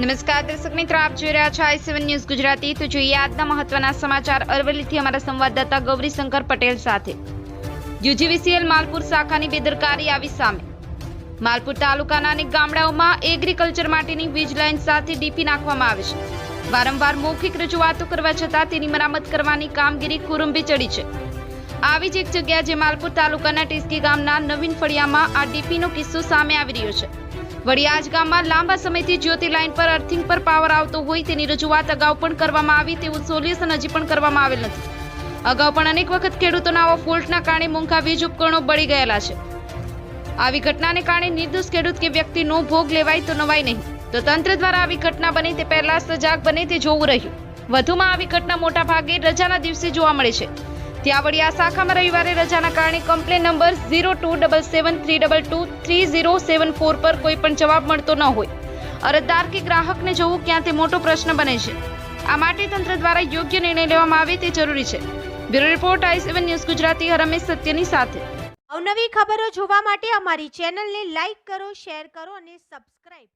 નમસ્કાર, દર્શક મિત્રો, આપ જોઈ રહ્યા છો આઈ સેવન ન્યૂઝ ગુજરાતી. તો જોઈએ આજના મહત્વના સમાચાર. અરવલ્લીથી અમારા સંવાદદાતા ગૌરીશંકર પટેલ સાથે. યુજીવીસીએલ માલપુર શાખાની બેદરકારી આવી સામે. માલપુર તાલુકાના અનેક ગામડાઓમાં એગ્રીકલ્ચર માટેની વીજ લાઇન સાથે ડીપી નાખવામાં આવે છે. વારંવાર મૌખિક રજૂઆતો કરવા છતાં તેની મરામત કરવાની કામગીરી કુરુંબી ચડી છે. આવી જ એક જગ્યા જે માલપુર તાલુકાના ટીસકી ગામના નવીન ફળિયામાં આ ડીપીનો કિસ્સો સામે આવી રહ્યો છે. વળી આજ ગામમાં લાંબા સમયથી જ્યોતિ લાઇન પર અર્થિંગ પર પાવર આવતો હોય તેની રજૂઆત અગાઉ પણ કરવામાં આવી, તેવું સોલ્યુશન હજી પણ કરવામાં આવેલ નથી. અગાઉ પણ અનેક વખત ખેડૂતોના આવા ફોલ્ટના કારણે મોંઘા વીજ ઉપકરણો બળી ગયેલા છે. આવી ઘટનાને કારણે નિર્દોષ ખેડૂત કે વ્યક્તિનો ભોગ લેવાય તો નવાય નહીં. તો તંત્ર દ્વારા આવી ઘટના બને તે પહેલા સજાગ બને તે જોવું રહ્યું. વધુમાં આવી ઘટના મોટા ભાગે રજાના દિવસે જોવા મળે છે. ત્યાં વળી આ શાખામાં રવિવારે રજાના કારણે complaint number zero two double seven three double two three zero seven four પર કોઈ પણ જવાબ મળતો ન હોય. અરજદાર કે ગ્રાહકને જવું ક્યાં તે મોટો પ્રશ્ન બને છે. આ માટે તંત્ર દ્વારા યોગ્ય નિર્ણય લેવામાં આવે તે જરૂરી છે. Bureau report I seven news Gujarati, Harmesh સત્યની સાથે. અવનવી ખબરો જોવા માટે અમારી ચેનલને લાઈક કરો, શેર કરો અને સબસ્ક્રાઇબ